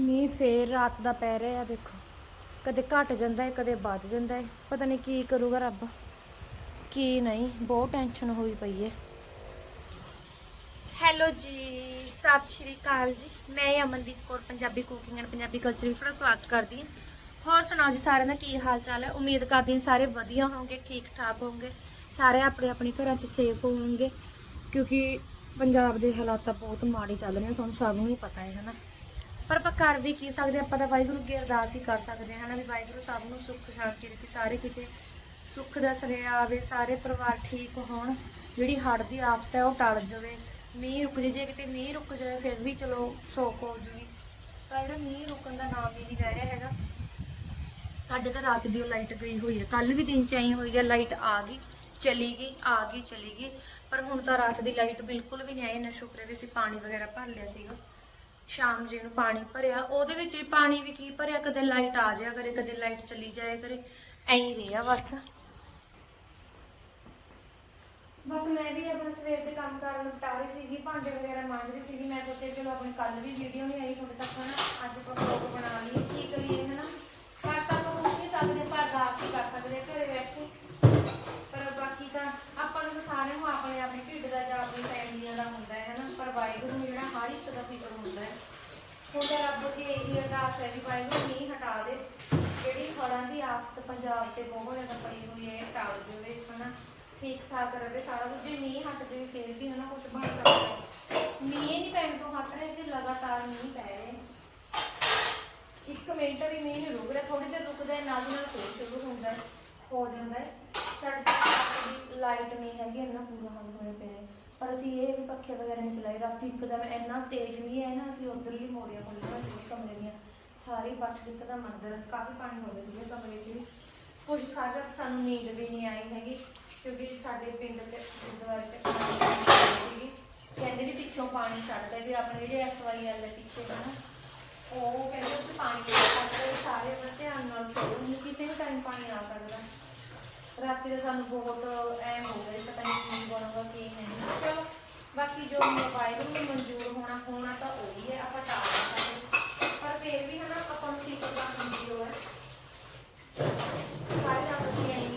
ਮੀਂਹ ਫੇਰ ਰਾਤ ਦਾ ਪੈ ਰਿਹਾ, ਦੇਖੋ। ਕਦੇ ਘਟ ਜਾਂਦਾ ਹੈ ਕਦੇ ਵੱਧ ਜਾਂਦਾ ਹੈ ਪਤਾ ਨਹੀਂ ਕੀ ਕਰੂਗਾ ਰੱਬ। ਕੀ ਨਹੀਂ, ਬਹੁਤ ਟੈਨਸ਼ਨ ਹੋਈ ਪਈ ਹੈ ਹੈਲੋ ਜੀ, ਸਤਿ ਸ਼੍ਰੀ ਅਕਾਲ ਜੀ। ਮੈਂ Amandeep Kaur, Punjabi cooking and Punjabi culture ਵਿੱਚ ਤੁਹਾਡਾ ਸਵਾਗਤ ਕਰਦੀ ਹਾਂ। ਹੋਰ ਸੁਣਾਓ ਜੀ ਸਾਰਿਆਂ ਦਾ ਕੀ ਹਾਲ ਚਾਲ ਹੈ? ਉਮੀਦ ਕਰਦੀ ਹਾਂ ਸਾਰੇ ਵਧੀਆ ਹੋਵੋਗੇ ਠੀਕ ਠਾਕ ਹੋਵੋਗੇ ਸਾਰੇ ਆਪਣੇ ਆਪਣੇ ਘਰਾਂ 'ਚ ਸੇਫ ਹੋਵੋਗੇ ਕਿਉਂਕਿ ਪੰਜਾਬ ਦੇ ਹਾਲਾਤ ਤਾਂ ਬਹੁਤ ਮਾੜੇ ਚੱਲ ਰਹੇ ਨੇ, ਤੁਹਾਨੂੰ ਸਭ ਨੂੰ ਹੀ ਪਤਾ ਹੈ ਹਨਾ ਪਰ ਆਪਾਂ ਕਰ ਵੀ ਕੀ ਸਕਦੇ ਹਾਂ, ਆਪਾਂ ਤਾਂ ਵਾਹਿਗੁਰੂ ਅੱਗੇ ਅਰਦਾਸ ਹੀ ਕਰ ਸਕਦੇ ਹਾਂ ਹਨਾ ਵੀ ਵਾਹਿਗੁਰੂ ਸਭ ਨੂੰ ਸੁੱਖ ਸ਼ਾਂਤੀ ਰੱਖੇ ਸਾਰੇ ਕਿਤੇ ਸੁੱਖ ਦਾ ਸੁਨੇਹਾ ਆਵੇ ਸਾਰੇ ਪਰਿਵਾਰ ਠੀਕ ਹੋਣ ਜਿਹੜੀ ਹੜ੍ਹ ਦੀ ਆਫਤ ਹੈ ਉਹ ਟਲ ਜਾਵੇ ਮੀਂਹ ਰੁਕ ਜੇ ਜੇ ਕਿਤੇ ਮੀਂਹ ਰੁਕ ਜਾਵੇ ਫਿਰ ਵੀ ਚਲੋ ਸੋਕ ਹੋ ਜੂਗੀ। ਪਰ ਜਿਹੜਾ ਮੀਂਹ ਰੁਕਣ ਦਾ ਨਾਮ ਹੀ ਨਹੀਂ ਲੈ ਰਿਹਾ ਹੈਗਾ। ਸਾਡੇ ਤਾਂ ਰਾਤ ਦੀ ਉਹ ਲਾਈਟ ਗਈ ਹੋਈ ਹੈ ਕੱਲ ਵੀ ਦਿਨ ਚ ਆਈ ਹੋਈ ਹੈ ਲਾਈਟ ਆ ਗਈ ਚਲੀ ਗਈ ਆ ਗਈ ਚਲੀ ਗਈ। ਪਰ ਹੁਣ ਤਾਂ ਰਾਤ ਦੀ ਲਾਈਟ ਬਿਲਕੁਲ ਵੀ ਨਹੀਂ ਆਈ ਨਾ ਸ਼ੁਕਰ ਹੈ ਵੀ ਅਸੀਂ ਪਾਣੀ ਵਗੈਰਾ ਭਰ ਲਿਆ ਸੀਗਾ। ਸ਼ਾਮ ਜੇ ਨੂੰ ਪਾਣੀ ਭਰਿਆ, ਉਹਦੇ ਵਿੱਚ ਵੀ ਪਾਣੀ ਵੀ ਕੀ ਭਰਿਆ, ਕਦੇ ਲਾਈਟ ਆ ਜਾਇਆ ਕਰੇ, ਕਦੇ ਲਾਈਟ ਚਲੀ ਜਾਇਆ ਕਰੇ। ਐਂ ਹੀ ਰਿਹਾ ਬਸ। ਬਸ ਮੈਂ ਵੀ ਆਪਣਾ ਸਵੇਰ ਦੇ ਕੰਮ ਕਰਨ ਨਿਪਟਾ ਰਹੀ ਸੀਗੀ, ਭਾਂਡੇ ਵਗੈਰਾ ਮਾਂਜ ਰਹੀ ਸੀਗੀ, ਮੈਂ ਸੋਚਿਆ ਚਲੋ ਆਪਣੀ ਕੱਲ ਵੀ ਵੀਡੀਓ ਨਹੀਂ ਆਈ, ਹੁਣ ਤੱਕ ਹਨਾ, ਅੱਜ ਆਪਾਂ ਵਲੌਗ ਬਣਾ ਲਈਏ, ਕੀ ਕਰੀਏ, ਹਨਾ। ਕਰ ਤਾਂ ਆਪਾਂ ਕੁਝ ਨਹੀਂ ਸਕਦੇ, ਪਰ ਅਰਦਾਸ ਹੀ ਕਰ ਸਕਦੇ ਘਰੇ ਬੈਠ ਕੇ ਪਰ ਬਾਕੀ ਤਾਂ ਆਪਾਂ ਨੂੰ ਤਾਂ ਸਾਰਿਆਂ ਨੂੰ ਆਪਣੇ ਆਪਣੇ ਢਿੱਡ ਦਾ ਜਾਂ ਆਪਣੀ ਫੈਮਲੀਆਂ ਦਾ ਹੁੰਦਾ ਹੈ ਹਨਾ ਪਰ ਵਾਹਿਗੁਰੂ ਨੂੰ ਜਿਹੜਾ ਹਰ ਇੱਕ ਦਾ ਫਿਕਰ ਹੁੰਦਾ ਹੈ। ਹੁਣ ਤਾਂ ਰੱਬ ਅੱਗੇ ਇਹੀ ਅਰਦਾਸ ਹੈ ਵੀ ਵਾਹਿਗੁਰੂ ਨਹੀਂ ਹਟਾ ਦੇ। ਜਿਹੜੀ ਹੜ੍ਹਾਂ ਦੀ ਆਫਤ ਪੰਜਾਬ ਤੇ ਬਹੁਤ ਜ਼ਿਆਦਾ ਪਈ ਹੋਈ ਹੈ, ਇਹ ਟਾਲ ਜਾਵੇ ਹਨਾ। ਠੀਕ ਠਾਕ ਰਵੇ ਸਾਰਾ ਕੁਝ। ਜੇ ਮੀਂਹ ਹਟ ਜਾਵੇ, ਫਿਰ ਵੀ ਹਨਾ ਕੁਝ ਬਣ ਸਕਦਾ ਮੀਂਹ ਨਹੀਂ ਪੈਣ ਤੋਂ ਹਟ ਰਿਹਾ ਕਿ ਲਗਾਤਾਰ ਮੀਂਹ ਪੈ ਰਹੇ ਇੱਕ ਮਿੰਟ ਵੀ ਮੀਂਹ ਨਹੀਂ ਰੁਕ ਰਿਹਾ ਥੋੜੀ ਦੇਰ ਰੁਕਦਾ ਹੈ ਨਾਲ ਨਾਲ ਫੇਰ ਸ਼ੁਰੂ ਹੁੰਦਾ ਹੋ ਜਾਂਦਾ ਹੈ। ਸਾਡੇ ਦੀ ਲਾਈਟ ਨਹੀਂ ਹੈਗੀ, ਇੰਨਾ ਪੂਰਾ ਹਾਲ ਹੋਇਆ ਪਿਆ ਪਰ ਅਸੀਂ ਇਹ ਵੀ ਪੱਖੇ ਵਗੈਰਾ ਨਹੀਂ ਚਲਾਏ। ਰਾਤੀ ਇੱਕਦਮ ਇੰਨਾ ਤੇਜ਼ ਮੀਂਹ ਹੈ ਨਾ, ਅਸੀਂ ਉਧਰਲੀ ਮੋੜੀਆਂ ਖੋਲੀਆਂ ਸੀ ਕਮਰੇ ਦੀਆਂ। ਸਾਰੀ ਬੱਚ ਦਿੱਤ ਦਾ, ਕਾਫੀ ਪਾਣੀ ਹੋ ਗਿਆ ਸੀ ਕਮਰੇ 'ਚ ਵੀ। ਕੁਝ ਸਾਰਾ ਸਾਨੂੰ ਨੀਂਦ ਵੀ ਨਹੀਂ ਆਈ ਹੈਗੀ, ਕਿਉਂਕਿ ਸਾਡੇ ਪਿੰਡ 'ਚ, ਗੁਰਦੁਆਰੇ 'ਚ ਸੀਗੀ। ਕਹਿੰਦੇ ਵੀ ਪਿੱਛੋਂ ਪਾਣੀ ਛੱਡਦਾ ਵੀ ਆਪਣੇ ਜਿਹੜੇ ਐਸਵਾਈਐਲ ਦੇ ਪਿੱਛੇ ਹਨਾ ਉਹ ਕਹਿੰਦੇ ਉੱਥੇ ਪਾਣੀ ਨਹੀਂ ਛੱਡਦਾ ਸਾਰੇ ਆਪਣੇ ਧਿਆਨ ਨਾਲ ਸੋਓ ਕਿਸੇ ਵੀ ਟਾਈਮ ਪਾਣੀ ਆ ਸਕਦਾ ਰਾਤੀ ਤਾਂ ਸਾਨੂੰ ਬਹੁਤ ਐ ਹੋ ਗਿਆ ਪਤਾ ਨਹੀਂ ਕੀ ਬਣੂਗਾ ਕੀ ਨਹੀਂ ਚਲੋ ਬਾਕੀ ਜੋ ਮੋਬਾਈਲ ਨੂੰ ਮਨਜ਼ੂਰ ਹੋਣਾ ਹੋਣਾ ਤਾਂ ਉਹੀ ਹੈ ਆਪਾਂ ਟਾਲ ਨਹੀਂ ਸਕਦੇ ਪਰ ਫਿਰ ਵੀ ਹਨਾ ਆਪਾਂ ਨੂੰ ਫਿਕਰ ਤਾਂ ਹੁੰਦੀ ਹੋ ਹੈ ਸਾਰੇ ਰਾਤ ਅਸੀਂ ਐਂ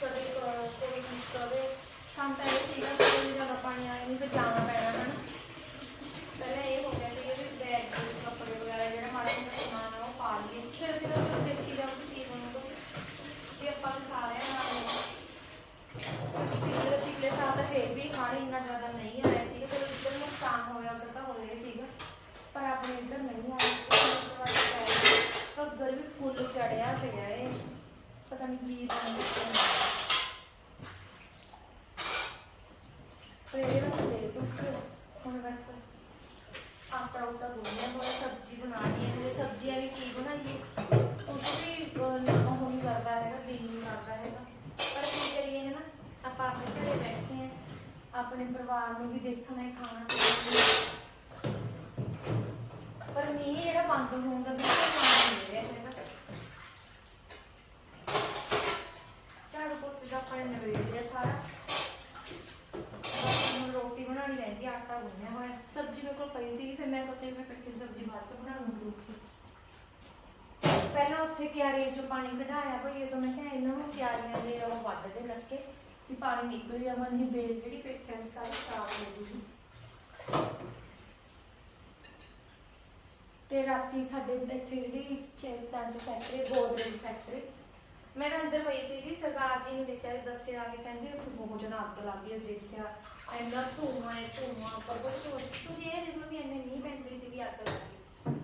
ਕਦੇ ਕ- ਕੋਈ ਕੀ ਕਵੇ ਸਾਨੂੰ ਤਾਂ ਇਹ ਸੀਗਾ ਕਿ ਕੋਈ ਜ਼ਿਆਦਾ ਪਾਣੀ ਆਇਆ ਨਹੀਂ ਫਿਰ ਜਾਣਾ ਪੈਣਾ ਹਨ ਪਹਿਲਾਂ ਇਹ ਹੋ ਗਿਆ ਸੀਗਾ ਵੀ ਬੈਗ ਦੇ ਵਿੱਚ ਕੱਪੜੇ ਵਗੈਰਾ ਜਿਹੜਾ ਮਾੜਾ ਮੋਟਾ ਸਮਾਨ ਆ ਉਹ ਪਾ ਲਈਏ ਫਿਰ ਅਸੀਂ ਤਾਂ ਦੇਖੀ ਜਾਊਗੀ ਕੀ ਬਣੂਗਾ ਵੀ ਆਪਾਂ ਨੂੰ ਸਾਰਿਆਂ ਨਾਲ ਕਿਉਂਕਿ ਪਿਛਲੇ ਪਿਛਲੇ ਸਾਲ ਤਾਂ ਫਿਰ ਵੀ ਹੜ੍ਹ ਇੰਨਾ ਜ਼ਿਆਦਾ ਨਹੀਂ ਆਇਆ ਸੀਗਾ ਚਲੋ ਇੱਧਰ ਨੁਕਸਾਨ ਹੋਇਆ ਉਧਰ ਤਾਂ ਹੋ ਗਿਆ ਸੀਗਾ ਪਰ ਆਪਣੇ ਇੱਧਰ ਨਹੀਂ ਆਇਆ ਘੱਗਰ ਵੀ ਫੁੱਲ ਚੜਿਆ ਪਿਆ ਏ ਪਤਾ ਸਵੇਰੇ ਬਸ ਲੇਟ ਉੱਠ ਹੁਣ ਬਸ ਆਟਾ ਉਟਾ ਗੁੰਨਿਆ ਹੋਇਆ ਸਬਜ਼ੀ ਬਣਾ ਹੈ ਹਲੇ ਸਬਜ਼ੀਆਂ ਵੀ ਕੀ ਬਣਾਈਏ ਕੁਛ ਵੀ ਨਾ, ਉਹ ਨਹੀਂ ਕਰਦਾ ਹੈਗਾ ਦਿਲ ਨਹੀਂ ਕਰਦਾ ਹੈਗਾ ਪਰ ਕੀ ਕਰੀਏ ਹੈ ਨਾ ਆਪਾਂ ਆਪਣੇ ਘਰੇ ਬੈਠੇ ਹਾਂ, ਆਪਣੇ ਪਰਿਵਾਰ ਨੂੰ ਵੀ ਦੇਖਣਾ ਹੈ ਖਾਣਾ ਪੀਣਾ ਵੀ। ਪਰ ਮੀਂਹ ਜਿਹੜਾ ਬੰਦ ਹੋਣ ਦਾ ਬਿਲਕੁਲ ਨਾਮ ਨਹੀਂ ਲੈ ਰਿਹਾ ਹੈਗਾ ਝਾੜੂ ਪੋਚੇ ਦਾ ਆਪਾਂ ਨੇ ਨਵੇੜ ਲਿਆ ਸਾਰਾ ਬਸ ਹੁਣ ਰੋਟੀ ਬਣਾਉਣੀ ਰਹਿੰਦੀ ਆ, ਆਟਾ ਗੁੰਨਿਆ ਹੋਇਆ ਸਬਜ਼ੀ ਮੇਰੇ ਕੋਲ ਪਈ ਸੀ ਫਿਰ ਮੈਂ ਸੋਚਿਆ ਮੈਂ ਇਕੱਠੀ ਸਬਜ਼ੀ ਬਾਅਦ ਚ ਬਣਾ ਲੂੰਗੀ ਪਹਿਲਾਂ ਉੱਥੇ ਕਿਆਰੀਆਂ ਚੋਂ ਪਾਣੀ ਕਢਾਇਆ ਭਈਏ ਤੋਂ ਮੈਂ ਕਿਹਾ ਇਹਨਾਂ ਨੂੰ ਕਿਆਰੀਆਂ ਦੇ ਉਹ ਵੱਢ ਲੱਗੇ ਵੀ ਪਾਣੀ ਨਿਕਲ ਜਾਵਾਂ ਨਹੀਂ ਬੇਲ ਜਿਹੜੀ ਪੇਠਿਆਂ ਦੀ ਸਾਰੀ ਖਰਾਬ ਹੋ ਜੂਗੀ। ਤੇ ਰਾਤੀ ਸਾਡੇ ਇੱਥੇ ਜਿਹੜੀ ਖੇਤਾਂ 'ਚ ਫੈਕਟਰੀ ਗੋਦਰੇਜ ਫੈਕਟਰੀ ਮੈਂ ਤਾਂ ਅੰਦਰ ਪਈ ਸੀਗੀ, ਸਰਦਾਰ ਜੀ ਨੇ ਦੇਖਿਆ ਦੱਸਿਆ ਕਿ ਕਹਿੰਦੇ ਉੱਥੇ ਬਹੁਤ ਜ਼ਿਆਦਾ ਅੱਗ ਲੱਗ ਗਈ, ਦੇਖਿਆ। ਇੰਨਾ ਧੂਆਂ ਹੈ ਧੂਆਂ ਪਰ ਕੁਝ ਤੁਸੀਂ ਇਹ ਦੇਖੋ ਕਿ ਇੰਨੇ ਮੀਂਹ ਪੈਂਦੇ ਸੀ ਵੀ ਅੱਗ ਲੱਗ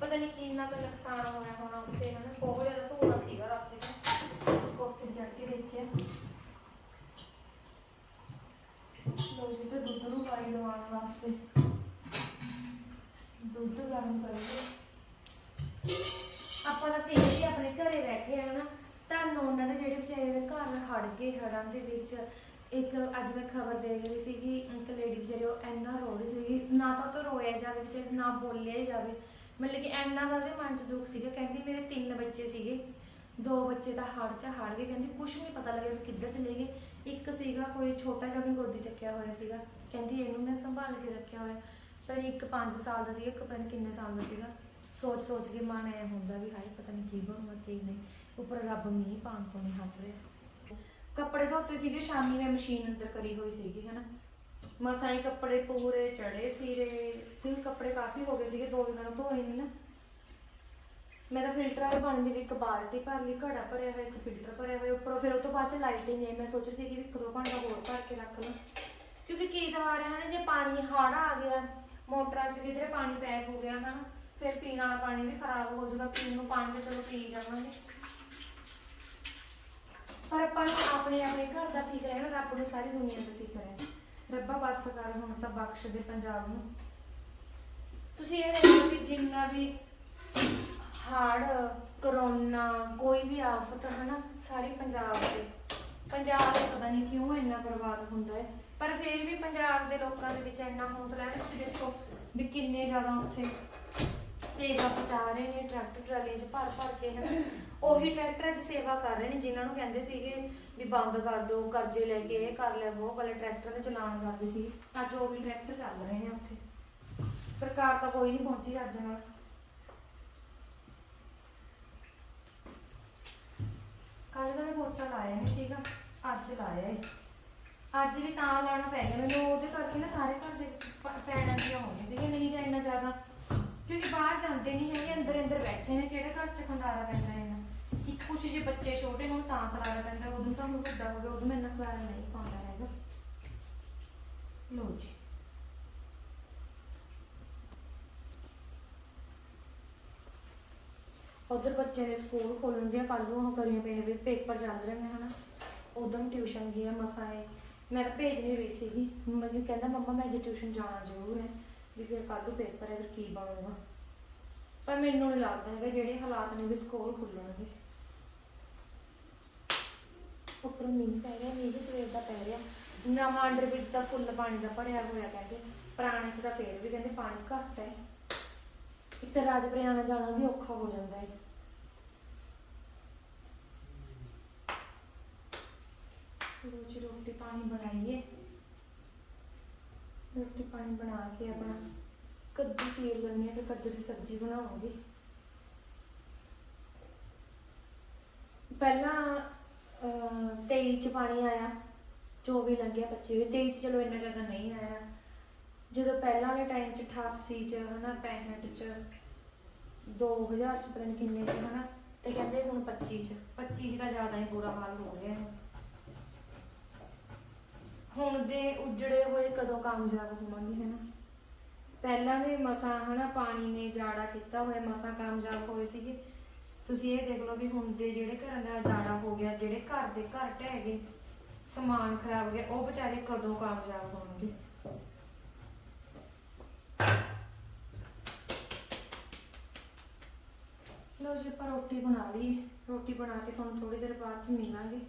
ਪਤਾ ਨਹੀਂ ਕਿੰਨਾ ਕੁ ਨੁਕਸਾਨ ਹੋਇਆ ਹੋਣਾ ਉੱਥੇ, ਹਨਾ? ਬਹੁਤ ਜ਼ਿਆਦਾ ਧੂਆਂ ਸੀਗਾ ਰਾਤੀ ਤਾਂ। ਇਸ ਕੋਠੇ ਚੜ ਕੇ ਦੇਖਿਆ। ਲੋ ਜੀ, ਤੇ ਦੁੱਧ ਨੂੰ ਪਾਣੀ ਲਵਾਉਣ ਵਾਸਤੇ। ਦੁੱਧ ਗਰਮ ਕਰੀਏ ਆਪਾਂ ਤਾਂ ਫਿਰ ਵੀ ਆਪਣੇ ਘਰੇ ਬੈਠੇ ਆ ਨਾ ਤੁਹਾਨੂੰ ਉਹਨਾਂ ਦੇ ਜਿਹੜੇ ਵਿਚਾਰੇ ਦੇ ਘਰ ਹੜ ਗਏ ਹੜਾਂ ਦੇ ਵਿੱਚ। ਇੱਕ ਅੱਜ ਮੈਂ ਖਬਰ ਦੇਖ ਰਹੀ ਸੀ ਕਿ ਇੱਕ ਲੇਡੀ ਵਿਚਾਰੀ ਉਹ ਇੰਨਾ ਰੋ ਰਹੀ ਸੀ ਨਾ ਤਾਂ ਉਹ ਤੋਂ ਰੋਇਆ ਜਾਵੇ ਵਿਚਾਰੀ ਨਾ ਬੋਲਿਆ ਜਾਵੇ। ਮਤਲਬ ਕਿ ਇੰਨਾ ਦਾ ਉਹਦੇ ਮਨ 'ਚ ਦੁੱਖ ਸੀਗਾ, ਕਹਿੰਦੀ ਮੇਰੇ ਤਿੰਨ ਬੱਚੇ ਸੀਗੇ। ਦੋ ਬੱਚੇ ਤਾਂ ਹੜ 'ਚ ਹੜ ਗਏ, ਕਹਿੰਦੀ ਕੁਝ ਨਹੀਂ ਪਤਾ ਲੱਗਿਆ ਵੀ ਕਿੱਧਰ ਚਲੇ ਗਏ। ਇੱਕ ਸੀਗਾ ਕੋਈ ਛੋਟਾ ਜਿਹਾ ਵੀ ਗੋਦੀ ਚੱਕਿਆ ਹੋਇਆ ਸੀਗਾ, ਕਹਿੰਦੀ ਇਹਨੂੰ ਮੈਂ ਸੰਭਾਲ ਕੇ ਰੱਖਿਆ ਹੋਇਆ। ਪਰ ਇੱਕ 5 ਸਾਲ ਦਾ ਸੀਗਾ, ਇੱਕ ਪਤਾ ਨਹੀਂ ਕਿੰਨੇ ਸਾਲ ਦਾ ਸੀਗਾ। ਸੋਚ ਸੋਚ ਕੇ ਮਨ ਐ ਹੁੰਦਾ ਵੀ ਹਾਏ, ਪਤਾ ਨਹੀਂ ਕੀ ਬਣੂਗਾ, ਕੀ ਨਹੀਂ। ਉੱਪਰ ਰੱਬ ਮੀਂਹ ਪਾਉਣ ਤੋਂ ਨਹੀਂ ਹਟ ਰਿਹਾ। ਕੱਪੜੇ ਧੋਤੇ ਸੀਗੇ, ਸ਼ਾਮੀ ਮੈਂ ਮਸ਼ੀਨ ਅੰਦਰ ਕਰੀ ਹੋਈ ਸੀਗੀ, ਹਨਾ। ਮਸਾਂ ਹੀ ਕੱਪੜੇ ਪੂਰੇ, ਚੜੇ ਸੀਰੇ। ਫਿਰ ਕੱਪੜੇ ਕਾਫੀ ਹੋ ਗਏ ਸੀਗੇ, ਦੋ ਦਿਨਾਂ ਤੋਂ ਧੋਏ ਨਹੀਂ ਨਾ। ਮੈਂ ਤਾਂ ਫਿਲਟਰ ਵਾਲੇ ਪਾਣੀ ਦੀ ਵੀ ਇੱਕ ਬਾਲਟੀ ਭਰ ਲਈ, ਘੜਾ ਭਰਿਆ ਹੋਇਆ, ਇੱਕ ਫਿਲਟਰ ਭਰਿਆ ਹੋਇਆ। ਉੱਪਰੋਂ ਫਿਰ ਉਹ ਤੋਂ ਬਾਅਦ ਚ ਲਾਈਟਿੰਗ ਨਹੀਂ ਆਈ। ਮੈਂ ਸੋਚ ਰਹੀ ਸੀ ਕਿ ਵੀ ਇੱਕ ਦੋ ਭਾਂਡਾ ਹੋਰ ਭਰ ਕੇ ਰੱਖ ਲਾਂ ਕਿਉਂਕਿ ਕੀ ਦਵਾ ਰਿਹਾ ਨਾ ਜੇ ਪਾਣੀ ਹਾੜਾ ਆ ਗਿਆ, ਮੋਟਰਾਂ 'ਚ ਕਿਧਰੇ ਪਾਣੀ ਪੈਕ ਹੋ ਗਿਆ, ਹਨਾ। ਫਿਰ ਪੀਣ ਵਾਲਾ ਪਾਣੀ ਵੀ ਖਰਾਬ ਹੋ ਜਾਊਗਾ, ਪੀਣ ਨੂੰ ਪਾਣੀ 'ਤੇ ਚਲੋ ਪੀ ਜਾਵਾਂਗੇ। ਪਰ ਆਪਾਂ ਨੂੰ ਆਪਣੇ ਆਪਣੇ ਘਰ ਦਾ ਫਿਕਰ ਹੈ ਨਾ, ਰੱਬ ਨੂੰ ਸਾਰੀ ਦੁਨੀਆ ਦਾ ਫਿਕਰ ਹੈ। ਰੱਬਾ, ਬਸ ਕਰ ਹੁਣ ਤਾਂ ਬਖਸ਼ ਦੇ ਪੰਜਾਬ ਨੂੰ। ਤੁਸੀਂ ਇਹ ਦੇਖੋ ਕਿ ਜਿੰਨਾ ਵੀ ਹੜ ਕਰੋਨਾ, ਕੋਈ ਵੀ ਆਫਤ ਹੈ ਨਾ, ਸਾਰੀ ਪੰਜਾਬ ਦੇ ਪੰਜਾਬ ਦੇ ਪਤਾ ਨਹੀਂ ਕਿਉਂ ਇੰਨਾ ਬਰਬਾਦ ਹੁੰਦਾ ਹੈ। ਪਰ ਫਿਰ ਵੀ ਪੰਜਾਬ ਦੇ ਲੋਕਾਂ ਦੇ ਵਿੱਚ ਇੰਨਾ ਹੌਸਲਾ ਹੈ ਤੁਸੀਂ ਦੇਖੋ ਵੀ ਕਿੰਨੇ ਜ਼ਿਆਦਾ ਉੱਥੇ ਸੇਵਾ ਪਹੁੰਚਾ ਰਹੇ ਨੇ, ਟਰੈਕਟਰ ਟਰਾਲੀਆਂ 'ਚ ਭਰ ਭਰ ਕੇ ਹਨ। ਉਹੀ ਟਰੈਕਟਰਾਂ 'ਚ ਸੇਵਾ ਕਰ ਰਹੇ ਨੇ, ਜਿਨ੍ਹਾਂ ਨੂੰ ਕਹਿੰਦੇ ਸੀਗੇ ਵੀ ਬੰਦ ਕਰ ਦਿਓ ਕਰਜ਼ੇ ਲੈ ਕੇ ਇਹ ਕਰ ਲੈ ਉਹ ਵਾਲੇ ਟਰੈਕਟਰ ਦੇ ਚਲਾਨ ਕਰਦੇ ਸੀ। ਅੱਜ ਉਹ ਵੀ ਟਰੈਕਟਰ ਚੱਲ ਰਹੇ ਨੇ ਉੱਥੇ। ਸਰਕਾਰ ਤਾਂ ਕੋਈ ਨਹੀਂ ਪਹੁੰਚੀ ਅੱਜ ਨਾਲ। ਕੱਲ ਦਾ ਮੈਂ ਪੋਚਾ ਲਾਇਆ ਨਹੀਂ ਸੀਗਾ, ਅੱਜ ਲਾਇਆ ਏ। ਅੱਜ ਵੀ ਤਾਂ ਲਾਣਾ ਪੈ ਗਿਆ, ਮੈਨੂੰ ਉਹਦੇ ਕਰਕੇ ਨਾ ਸਾਰੇ ਘਰ ਦੇ ਪ- ਪੈਣਾ ਦੀਆਂ ਹੋ ਗਈਆਂ ਸੀਗੀਆਂ, ਨਹੀਂ ਤਾਂ ਇੰਨਾ ਜ਼ਿਆਦਾ ਕਿਉਂਕਿ ਬਾਹਰ ਜਾਂਦੇ ਨਹੀਂ ਹੈਗੇ, ਅੰਦਰ ਅੰਦਰ ਬੈਠੇ ਨੇ, ਕਿਹੜੇ ਘਰ ਚ ਖੰਡਾਰਾ ਪੈਂਦਾ ਇਹਨਾਂ ਇੱਕ ਕੁਛ ਜੇ ਬੱਚੇ ਛੋਟੇ ਹੋਣ ਤਾਂ ਖਲਾਰਾ ਪੈਂਦਾ, ਉਦੋਂ ਤਾਂ ਹੁਣ ਵੱਡਾ ਹੋ ਗਿਆ, ਉਦੋਂ ਮੈਂ ਇੰਨਾ ਖਲਾਰਾ ਨਹੀਂ ਪਾਉਂਦਾ ਹੈਗਾ। ਲੋ ਜੀ। ਉਧਰ ਬੱਚੇ ਦੇ ਸਕੂਲ ਖੋਲਣ ਦੀਆਂ ਕੱਲ ਨੂੰ ਉਹ ਕਰੀਆਂ ਪਏ ਵੀ ਪੇਪਰ ਚੱਲ ਰਹੇ ਨੇ, ਹਨਾ? ਉਦੋਂ ਟਿਊਸ਼ਨ ਗਿਆ, ਮਸਾ ਏ ਮੈਂ ਤਾਂ ਭੇਜ ਨਹੀਂ ਰਹੀ ਸੀਗੀ। ਮੈਨੂੰ ਕਹਿੰਦਾ, ਮੰਮਾ, ਮੈਂ ਅੱਜ ਟਿਊਸ਼ਨ ਜਾਣਾ ਜ਼ਰੂਰ ਹੈ। ਵੀ ਫਿਰ ਕੱਲ ਨੂੰ ਪੇਪਰ ਹੈ, ਫਿਰ ਕੀ ਬਣੂਗਾ? ਪਰ ਮੈਨੂੰ ਨਹੀਂ ਲੱਗਦਾ ਹੈਗਾ ਜਿਹੜੇ ਹਾਲਾਤ ਨੇ ਵੀ ਸਕੂਲ ਖੁੱਲਣਗੇ। ਉੱਪਰ ਮੀਂਹ ਪੈ ਰਿਹਾ, ਮੀਂਹ ਵੀ ਸਵੇਰ ਦਾ ਪੈ ਰਿਹਾ। ਨਵਾਂ ਅੰਡਰਬ੍ਰਿਜ ਦਾ ਫੁੱਲ ਪਾਣੀ ਦਾ ਭਰਿਆ ਹੋਇਆ ਕਹਿੰਦੇ ਪੁਰਾਣੇ ਚ ਤਾਂ ਫੇਰ ਵੀ ਕਹਿੰਦੇ ਪਾਣੀ ਘੱਟ ਹੈ। ਇੱਕ ਤਾਂ ਰਾਜਪੁਰੇ ਆਣਾ ਜਾਣਾ ਵੀ ਔਖਾ ਹੋ ਜਾਂਦਾ ਹੈ। ਰੋਜ਼ ਰੋਟੀ ਪਾਣੀ ਬਣਾਈਏ। ਰੋਟੀ ਪਾਣੀ ਬਣਾ ਕੇ ਆਪਣਾ ਕੱਦੂ ਚੀਰ ਲੈਂਦੀ ਹਾਂ ਫਿਰ ਕੱਦੂ ਦੀ ਸਬਜ਼ੀ ਬਣਾਵਾਂਗੀ। ਪਹਿਲਾਂ ਅਹ, 23 ਚ ਪਾਣੀ ਆਇਆ 24 ਲੰਘਿਆ 25 ਵੀ 23 ਚ ਚਲੋ ਇੰਨਾ ਜ਼ਿਆਦਾ ਨਹੀਂ ਆਇਆ। ਜਦੋਂ ਪਹਿਲਾਂ ਵਾਲੇ ਟਾਈਮ ਚ 88 ਚ ਹਨਾ 65 ਚ 2000 ਚ ਪਤਾ ਨਹੀਂ ਕਿੰਨੇ ਚ ਹਨਾ ਤੇ ਕਹਿੰਦੇ ਹੁਣ 25 ਚ। 25 ਚ ਤਾਂ ਜ਼ਿਆਦਾ ਹੀ ਬੁਰਾ ਹਾਲ ਹੋ ਗਿਆ। ਹੈ ਹੁਣ ਦੇ ਉਜੜੇ ਹੋਏ ਕਦੋਂ ਕਾਮਯਾਬ ਹੋਵਾਂਗੇ ਹਨਾ ਪਹਿਲਾਂ ਦੇ ਮਸਾਂ, ਹਨਾ, ਪਾਣੀ ਨੇ ਜਾੜਾ ਕੀਤਾ ਹੋਇਆ, ਮਸਾਂ ਕਾਮਯਾਬ ਹੋਏ ਸੀਗੇ। ਤੁਸੀਂ ਇਹ ਦੇਖ ਲਓ ਵੀ ਹੁਣ ਦੇ ਜਿਹੜੇ ਘਰਾਂ ਦਾ ਜਾੜਾ ਹੋ ਗਿਆ, ਜਿਹੜੇ ਘਰ ਦੇ ਘਰ ਢਹਿ ਗਏ, ਸਮਾਨ ਖਰਾਬ ਹੋ ਗਿਆ, ਉਹ ਵਿਚਾਰੇ ਕਦੋਂ ਕਾਮਯਾਬ ਹੋਣਗੇ? ਲੋ ਜੀ, ਆਪਾਂ ਰੋਟੀ ਬਣਾ ਲਈ। ਰੋਟੀ ਬਣਾ ਕੇ ਤੁਹਾਨੂੰ ਥੋੜੀ ਦੇਰ ਬਾਅਦ ਚ ਮਿਲਾਂਗੇ।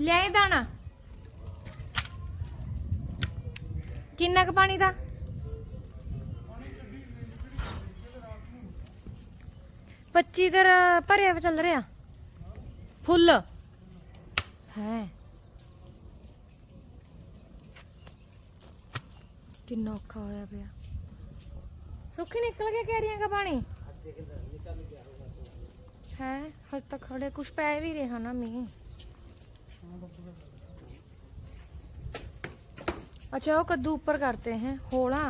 ਲੈ ਦਾਣਾ। ਕਿੰਨਾ ਕੁ ਪਾਣੀ ਦਾ? ਪੱਚੀ ਦਰ ਭਰਿਆ ਵਾ ਚੱਲ ਰਿਹਾ। ਫੁੱਲ। ਹੈ। ਕਿੰਨਾ ਔਖਾ ਹੋਇਆ ਪਿਆ। ਸੁੱਕੀ ਨਿਕਲ ਗਿਆ ਕੈਰੀਆਂ ਦਾ ਪਾਣੀ। ਹੈ, ਹਜੇ ਤੱਕ ਖੜੇ ਕੁਛ ਪੈ ਵੀ ਰਿਹਾ ਨਾ ਮੀਂਹ। अच्छा वो कद्दू ऊपर करते हैं होड़ा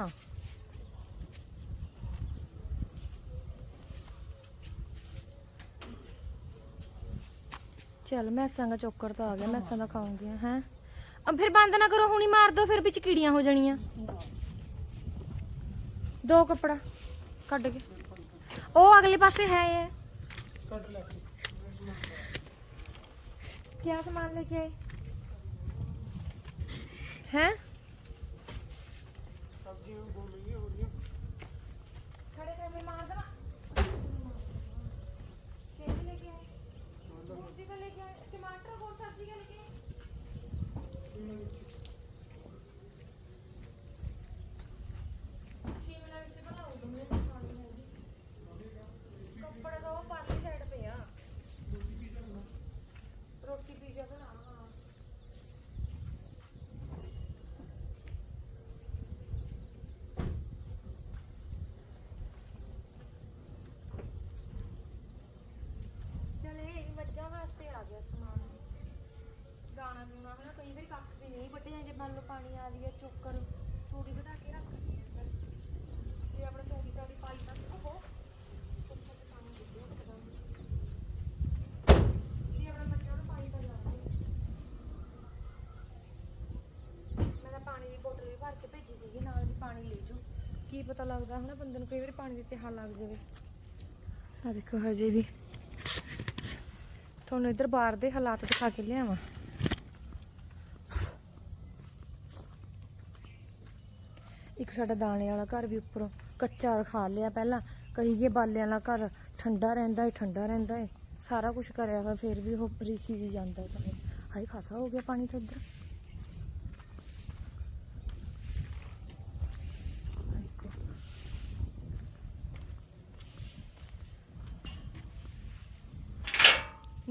चल मैसां का चोकर तो आ गया मैसां का खाऊँगी, हैं? अब फिर बंद ना करो, हुनी मार दो, फिर बिच कीड़ियाँ हो जानियाँ। दो कपड़ा कट के ओ अगले पासे है ये क्या सामान लेके आए हैं ਗਿਆ ਸਮਾਨ। ਦਾਣਾ ਦੂਣਾ ਹਨਾ ਕਈ ਵਾਰੀ ਕੱਖ ਵੀ ਨਹੀਂ ਵੱਢੇ ਜਾਂਦੇ ਮੰਨ ਲਓ ਪਾਣੀ ਆ ਗਿਆ ਚੋਕਰ, ਤੂੜੀ ਵਧਾ ਕੇ ਰੱਖ ਦਿੰਦੇ ਆ ਅੰਦਰ ਤੇ ਆਪਣਾ ਤੂੜੀ ਤਾੜੀ ਪਾਈ ਤਾਂ ਉਹ ਉੱਪਰ ਤੇ ਪਾਣੀ ਡਿੱਗਿਆ ਇੱਕਦਮ ਤੇ ਆਪਣਾ ਮੱਝਾਂ ਨੂੰ ਪਾਣੀ ਤਾਂ ਲਾਉਂਦੇ ਮੈਂ ਤਾਂ ਪਾਣੀ ਦੀ ਬੋਤਲ ਵੀ ਭਰ ਕੇ ਭੇਜੀ ਸੀਗੀ, ਨਾਲ ਦੀ ਪਾਣੀ ਲੈ ਜਾਓ। ਕੀ ਪਤਾ ਲੱਗਦਾ ਹਨਾ ਬੰਦੇ ਨੂੰ ਕਈ ਵਾਰੀ ਪਾਣੀ ਦੀ ਤਿਹਾ ਲੱਗ ਜਾਵੇ। ਆ ਦੇਖੋ ਹਜੇ ਵੀ। ਤੁਹਾਨੂੰ ਇੱਧਰ ਬਾਹਰ ਦੇ ਹਾਲਾਤ ਦਿਖਾ ਕੇ ਲਿਆਵਾਂ। ਇੱਕ ਸਾਡਾ ਦਾਣੇ ਵਾਲਾ ਘਰ ਵੀ ਉੱਪਰੋਂ ਕੱਚਾ ਰਖਾ ਲਿਆ ਪਹਿਲਾਂ। ਕਹੀਏ ਬਾਲਿਆਂ ਵਾਲਾ ਘਰ ਠੰਡਾ ਰਹਿੰਦਾ ਏ, ਠੰਡਾ ਰਹਿੰਦਾ ਏ। ਸਾਰਾ ਕੁਝ ਕਰਿਆ ਹੋਇਆ ਫਿਰ ਵੀ ਉਹ ਰੀਸੀ ਦੀ ਜਾਂਦਾ ਹੈ ਪਾਣੀ ਹਾਏ, ਖਾਸਾ ਹੋ ਗਿਆ ਪਾਣੀ ਤਾਂ ਇੱਧਰ ਆਹ ਦੇਖੋ